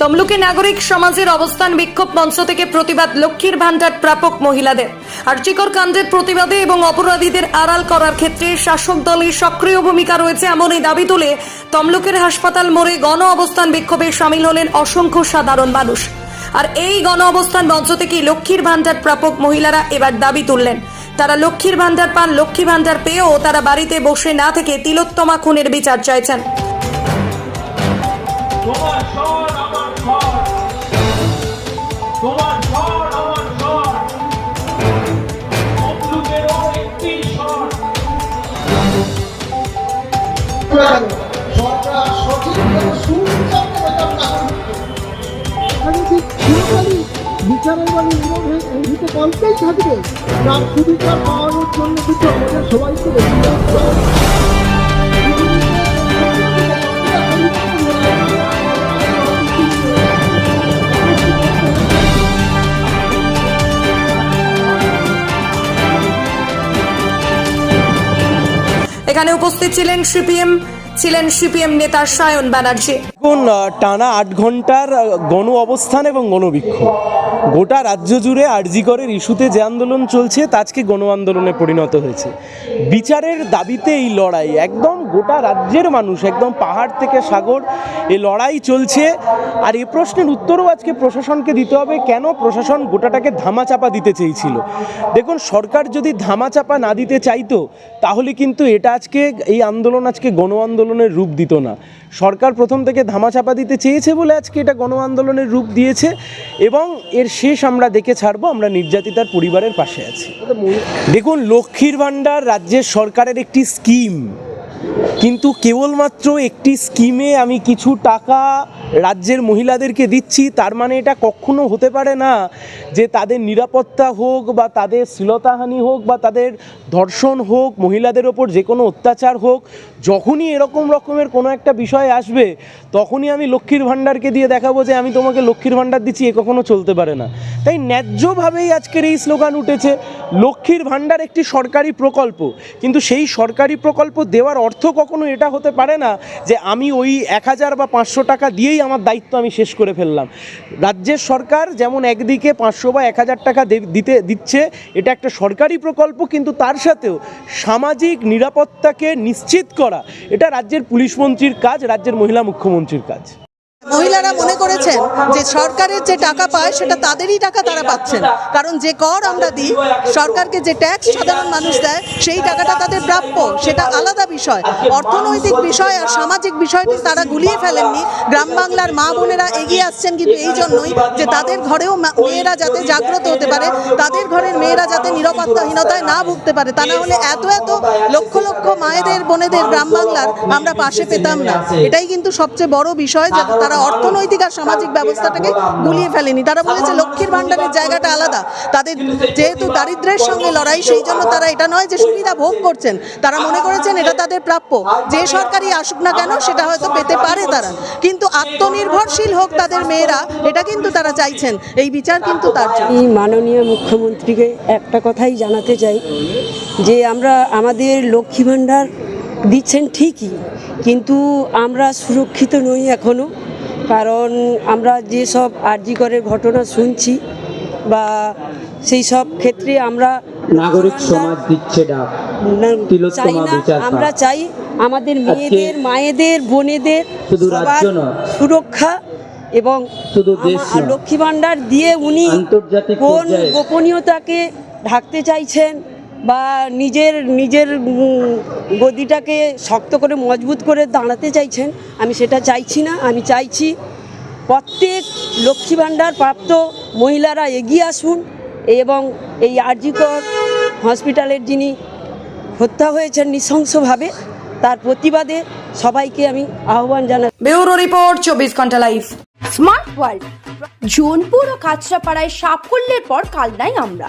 তমলুকে নাগরিক সমাজের অবস্থান বিক্ষোভ মঞ্চ থেকে প্রতিবাদ লক্ষ্মীর ভান্ডার প্রাপক মহিলাদের। আর্চিকর কাণ্ডের প্রতিবাদে এবং অপরাধীদের আড়াল করার ক্ষেত্রে শাসক দলের সক্রিয় ভূমিকা রয়েছে এমনই দাবি তুলে তমলুকের হাসপাতাল মোড়ে গণ অবস্থান বিক্ষোভে সামিল হলেন অসংখ্য সাধারণ মানুষ। আর এই গণ অবস্থান মঞ্চ থেকে লক্ষ্মীর ভান্ডার প্রাপক মহিলারা এবার দাবি তুললেন। তারা লক্ষ্মীর ভান্ডার পান, লক্ষ্মী ভান্ডার পেয়েও তারা বাড়িতে বসে না থেকে তিলোত্তমা খুনের বিচার চাইছেন। না করতে এখানে কি চিরকালই বিচারের বাড়ি ভিতে গল্পেই থাকবে। তার সুবিচার পাওয়ানোর জন্য কিন্তু আমাদের সবাইকে এখানে উপস্থিত ছিলেন সিপিএম ছিলেন সিপিএম নেতা সায়ন ব্যানার্জি। এখন টানা আট ঘণ্টার গণ অবস্থান এবং গণবিক্ষোভ গোটা রাজ্য জুড়ে আরজিকরের ইস্যুতে যে আন্দোলন চলছে, তা আজকে গণ আন্দোলনে পরিণত হয়েছে। বিচারের দাবিতে এই লড়াই, একদম গোটা রাজ্যের মানুষ, একদম পাহাড় থেকে সাগর, এ লড়াই চলছে। আর এ প্রশ্নের উত্তরও আজকে প্রশাসনকে দিতে হবে, কেন প্রশাসন গোটাটাকে ধামাচাপা দিতে চেয়েছিল? দেখুন, সরকার যদি ধামাচাপা না দিতে চাইতো, তাহলে কিন্তু এটা আজকে, এই আন্দোলন আজকে গণ আন্দোলনের রূপ দিত না। সরকার প্রথম থেকে ধামাচাপা দিতে চেয়েছে বলে আজকে এটা গণ আন্দোলনের রূপ দিয়েছে এবং এর শেষ আমরা দেখে ছাড়বো আমরা নির্যাতিতার পরিবারের পাশে আছি। দেখুন লক্ষ্মীর ভাণ্ডার রাজ্যের সরকারের একটি স্কিম। কিন্তু কেবলমাত্র একটি স্কিমে আমি কিছু টাকা রাজ্যের মহিলাদেরকে দিচ্ছি, তার মানে এটা কখনো হতে পারে না যে তাদের নিরাপত্তা হোক বা তাদের শ্লীলতাহানি হোক বা তাদের ধর্ষণ হোক, মহিলাদের ওপর যে কোনো অত্যাচার হোক, যখনই এরকম রকমের কোনো একটা বিষয় আসবে, তখনই আমি লক্ষ্মীর ভাণ্ডারকে দিয়ে দেখাবো যে আমি তোমাকে লক্ষ্মীর ভাণ্ডার দিচ্ছি, এ কখনো চলতে পারে না। তাই ন্যায্যভাবেই আজকের এই স্লোগান উঠেছে, লক্ষ্মীর ভাণ্ডার একটি সরকারি প্রকল্প, কিন্তু সেই সরকারি প্রকল্প দেওয়ার অর্থ কখনো এটা হতে পারে না যে আমি ওই এক হাজার বা পাঁচশো টাকা দিয়েই আমার দায়িত্ব আমি শেষ করে ফেললাম। রাজ্যের সরকার যেমন একদিকে পাঁচশো বা এক হাজার টাকা দিতে, দিচ্ছে, এটা একটা সরকারি প্রকল্প, কিন্তু তার সাথেও সামাজিক নিরাপত্তাকে নিশ্চিত করা, এটা রাজ্যের পুলিশ মন্ত্রীর কাজ, রাজ্যের মহিলা মুখ্যমন্ত্রীর কাজ। মহিলারা মনে করেছেন যে সরকারের যে টাকা পায়, সেটা তাদেরই টাকা তারা পাচ্ছেন। কারণ যে কর আমরা দিই, সরকারকে যে ট্যাক্স সাধারণ মানুষ দেয়, সেই টাকাটা তাদের প্রাপ্য। সেটা আলাদা বিষয়। অর্থনৈতিক বিষয় আর সামাজিক বিষয়টি তারা গুলিয়ে ফেলেননি। গ্রাম বাংলার মা বোনেরা এগিয়ে আসছেন কিন্তু এই জন্যই যে তাদের ঘরেও মেয়েরা যাতে জাগ্রত হতে পারে, তাদের ঘরের মেয়েরা যাতে নিরাপত্তাহীনতায় না ভুগতে পারে, তা না হলে এত এত লক্ষ লক্ষ মায়েদের, বোনেদের গ্রাম বাংলার আমরা পাশে পেতাম না। এটাই কিন্তু সবচেয়ে বড় বিষয় যে তারা অর্থনৈতিক আর সামাজিক ব্যবস্থাটাকে গুলিয়ে ফেলেনি। তারা বলেছে, লক্ষ্মীর ভাণ্ডারের জায়গাটা আলাদা। তাদের যেহেতু দারিদ্র্যের সঙ্গে লড়াই, সেই জন্য তারা এটা নয় যে সুবিধা ভোগ করছেন। তারা মনে করেছেন এটা তাদের প্রাপ্য। যে সরকারি আসুক না কেন, সেটা হয়তো পেতে পারে তারা। কিন্তু আত্মনির্ভরশীল হোক তাদের মেয়েরা, এটা কিন্তু তারা চাইছেন। এই বিচার কিন্তু তার এই মাননীয় মুখ্যমন্ত্রীকে একটা কথাই জানাতে চাই, যে আমরা আমাদের লক্ষ্মী ভাণ্ডার দিচ্ছেন ঠিকই, কিন্তু আমরা সুরক্ষিত নই এখনও কারণ আমরা যেসব আর্জিকরের ঘটনা শুনছি বা সেই সব ক্ষেত্রে আমরা নাগরিক সমাজ দিচ্ছে ডাক চাই না আমরা চাই আমাদের মেয়েদের মায়েদের বোনেদের। সুরক্ষা এবং লক্ষ্মী ভাণ্ডার দিয়ে উনি কোন গোপনীয়তাকে ঢাকতে চাইছেন বা নিজের নিজের গদিটাকে শক্ত করে মজবুত করে দাঁড়াতে চাইছেন আমি সেটা চাইছি না। আমি চাইছি প্রত্যেক লক্ষ্মী ভাণ্ডার প্রাপ্ত মহিলারা এগিয়ে আসুন এবং এই আরজিকর হসপিটালের যিনি হত্যা হয়েছেন নৃশংসভাবে তার প্রতিবাদে সবাইকে আমি আহ্বান জানাই। ব্যুরো রিপোর্ট চব্বিশ ঘণ্টা লাইভ। স্মার্ট ওয়ার্ল্ড জোনপুর ও কাঁচরাপাড়ায় সাফল্যের পর কালনাই আমরা।